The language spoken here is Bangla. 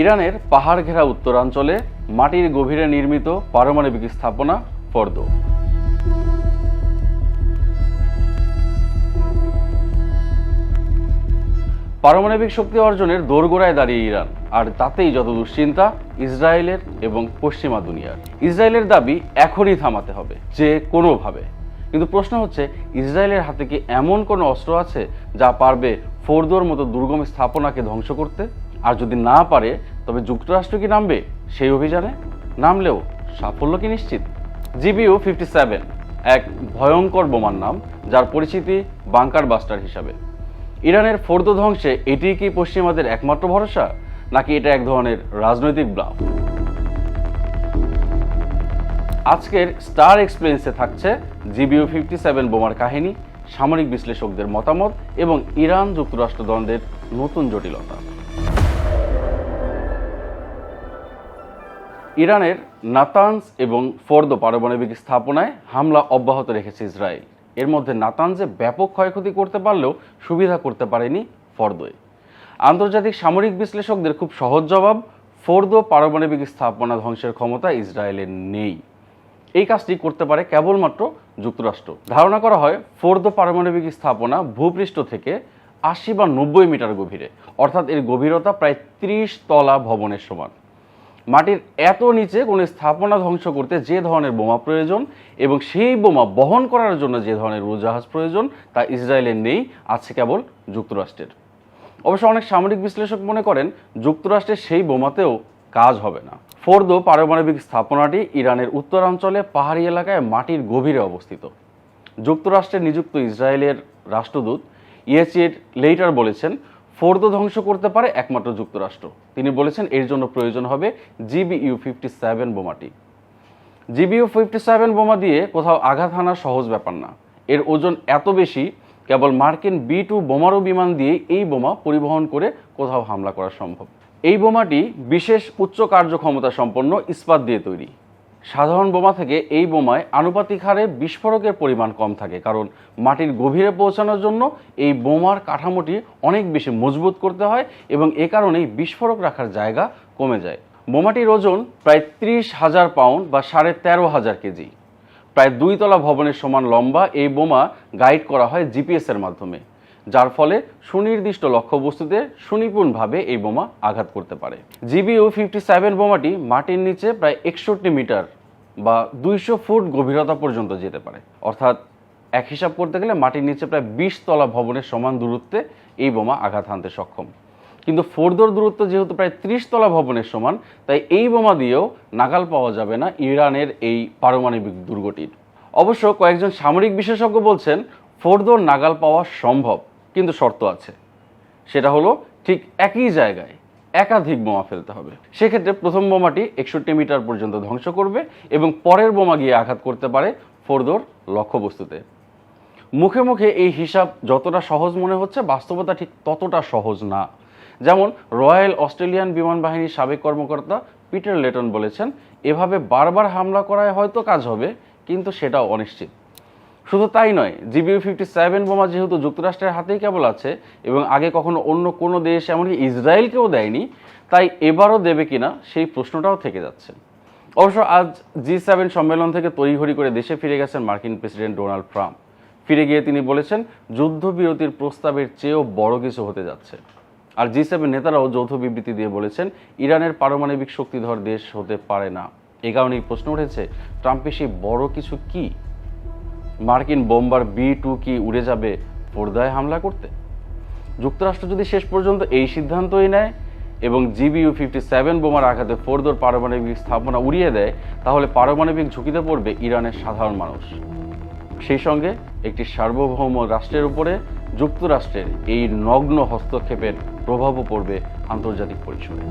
ইরানের পাহাড় ঘেরা উত্তরাঞ্চলে মাটির গভীরে নির্মিত পারমাণবিক স্থাপনা ফর্দ। পারমাণবিক শক্তি অর্জনের দোরগোড়ায় দাঁড়িয়ে ইরান, আর তাতেই যত দুশ্চিন্তা ইসরায়েলের এবং পশ্চিমা দুনিয়ার। ইসরায়েলের দাবি এখনই থামাতে হবে, যে কোনোভাবে। কিন্তু প্রশ্ন হচ্ছে, ইসরায়েলের হাতে কি এমন কোনো অস্ত্র আছে যা পারবে ফোরদোর মতো দুর্গম স্থাপনাকে ধ্বংস করতে? আর যদি না পারে, তবে যুক্তরাষ্ট্র কি নামবে? সেই অভিযানে নামলেও সাফল্য কি নিশ্চিত? জিবিউ ফিফটি সেভেন, এক ভয়ঙ্কর বোমার নাম, যার পরিচিতি বাংকার বাস্টার হিসাবে। ইরানের ফোর্দ ধ্বংসে এটি কি পশ্চিমাদের একমাত্র ভরসা, নাকি এটা এক ধরনের রাজনৈতিক ব্লাফ আজকের স্টার এক্সপ্লেন্সে থাকছে জিবিউ ফিফটি সেভেন বোমার কাহিনী, সামরিক বিশ্লেষকদের মতামত এবং ইরান যুক্তরাষ্ট্র দ্বন্দ্বের নতুন জটিলতা। ইরানের নাতানস এবং ফোর্দ পারমাণবিক স্থাপনায় হামলা অব্যাহত রেখেছে ইসরায়েল। এর মধ্যে নাতানজে ব্যাপক ক্ষয়ক্ষতি করতে পারলেও সুবিধা করতে পারেনি ফর্দোয় আন্তর্জাতিক সামরিক বিশ্লেষকদের খুব সহজ জবাব, ফোর্দো পারমাণবিক স্থাপনা ধ্বংসের ক্ষমতা ইসরায়েলের নেই। এই কাজটি করতে পারে কেবলমাত্র যুক্তরাষ্ট্র। ধারণা করা হয়, ফোর্দো পারমাণবিক স্থাপনা ভূপৃষ্ঠ থেকে আশি বা নব্বই মিটার গভীরে, অর্থাৎ এর গভীরতা প্রায় ত্রিশ তলা ভবনের সমান। মাটির এত নিচে কোনো স্থাপনা ধ্বংস করতে যে ধরনের বোমা প্রয়োজন এবং সেই বোমা বহন করার জন্য যে ধরনের উড়োজাহাজ প্রয়োজন তা ইসরায়েলের নেই, আছে কেবল যুক্তরাষ্ট্রের। অবশ্য অনেক সামরিক বিশ্লেষক মনে করেন যুক্তরাষ্ট্রের সেই বোমাতেও কাজ হবে না। ফোর্দো পারমাণবিক স্থাপনাটি ইরানের উত্তরাঞ্চলে পাহাড়ি এলাকায় মাটির গভীরে অবস্থিত। যুক্তরাষ্ট্রে নিযুক্ত ইসরায়েলের রাষ্ট্রদূত ইয়েচির লেইটার বলেছেন ফোর্দো ধ্বংস করতে পারে একমাত্র যুক্তরাষ্ট্র। তিনি বলেছেন এর জন্য প্রয়োজন হবে জিবিইউ ফিফটি সেভেন বোমাটি। জিবিইউ ফিফটি সেভেন বোমা দিয়ে কোথাও আঘাত হানা সহজ ব্যাপার না। এর ওজন এত বেশি, কেবল মার্কিন বি টু বোমারু বিমান দিয়ে এই বোমা পরিবহন করে কোথাও হামলা করা সম্ভব। এই বোমাটি বিশেষ উচ্চ কার্যক্ষমতা সম্পন্ন ইস্পাত দিয়ে তৈরি। সাধারণ বোমা থেকে এই বোমায় আনুপাতিক হারে বিস্ফোরকের পরিমাণ কম থাকে, কারণ মাটির গভীরে পৌঁছানোর জন্য এই বোমার কাঠামোটি অনেক বেশি মজবুত করতে হয় এবং এ কারণেই বিস্ফোরক রাখার জায়গা কমে যায়। বোমাটির ওজন প্রায় ত্রিশ হাজার পাউন্ড বা সাড়ে তেরো হাজার কেজি। প্রায় দুই তলা ভবনের সমান লম্বা এই বোমা গাইড করা হয় জিপিএসের মাধ্যমে, যার ফলে সুনির্দিষ্ট লক্ষ্যবস্তুতে সুনিপুণভাবে এই বোমা আঘাত করতে পারে। জিবিউ ফিফটি সেভেন বোমাটি মাটির নিচে প্রায় একষট্টি মিটার বা দুইশো ফুট গভীরতা পর্যন্ত যেতে পারে। অর্থাৎ এক হিসাব করতে গেলে মাটির নিচে প্রায় বিশ তলা ভবনের সমান দূরত্বে এই বোমা আঘাত হানতে সক্ষম। কিন্তু ফোর্দোর দূরত্ব যেহেতু প্রায় ত্রিশ তলা ভবনের সমান, তাই এই বোমা দিয়েও নাগাল পাওয়া যাবে না ইরানের এই পারমাণবিক দুর্গটির। অবশ্য কয়েকজন সামরিক বিশেষজ্ঞ বলছেন ফোর্দোর নাগাল পাওয়া সম্ভব, কিন্তু শর্ত আছে। সেটা হলো ঠিক একই জায়গায় একাধিক বোমা ফেলতে হবে। সেক্ষেত্রে প্রথম বোমাটি একষট্টি মিটার পর্যন্ত ধ্বংস করবে এবং পরের বোমা গিয়ে আঘাত করতে পারে ফোর্দোর লক্ষ্যবস্তুতে। মুখে মুখে এই হিসাব যতটা সহজ মনে হচ্ছে, বাস্তবতা ঠিক ততটা সহজ না। যেমন রয়্যাল অস্ট্রেলিয়ান বিমান বাহিনীর সাবেক কর্মকর্তা পিটার লেটন বলেছেন, এভাবে বারবার হামলা করায় হয়তো কাজ হবে, কিন্তু সেটাও অনিশ্চিত। শুধু তাই নয় জিবিউ ফিফটি সেভেন বোমা যেহেতু যুক্তরাষ্ট্রের হাতেই কেবল আছে এবং আগে কখনো অন্য কোনো দেশ, এমনকি ইসরায়েলকেও দেয়নি, তাই এবারও দেবে কিনা সেই প্রশ্নটাও থেকে যাচ্ছে। অবশ্য আজ জি সেভেন সম্মেলন থেকে তড়িঘড়ি করে দেশে ফিরে গেছেন মার্কিন প্রেসিডেন্ট ডোনাল্ড ট্রাম্প। ফিরে গিয়ে তিনি বলেছেন, যুদ্ধবিরতির প্রস্তাবের চেয়েও বড় কিছু হতে যাচ্ছে। আর জি সেভেন নেতারাও যৌথ বিবৃতি দিয়ে বলেছেন, ইরানের পারমাণবিক শক্তিধর দেশ হতে পারে না। এ কারণেই প্রশ্ন উঠেছে, ট্রাম্পের সেই বড় কিছু কি? মার্কিন বোম্বার বি টু কি উড়ে যাবে পর্দায় হামলা করতে? যুক্তরাষ্ট্র যদি শেষ পর্যন্ত এই সিদ্ধান্তই নেয় এবং জিবিইউ ফিফটি সেভেন বোমার আঘাতে ফোরদোর পারমাণবিক স্থাপনা উড়িয়ে দেয়, তাহলে পারমাণবিক ঝুঁকিতে পড়বে ইরানের সাধারণ মানুষ। সেই সঙ্গে একটি সার্বভৌম রাষ্ট্রের উপরে যুক্তরাষ্ট্রের এই নগ্ন হস্তক্ষেপের প্রভাবও পড়বে আন্তর্জাতিক পরিসরে।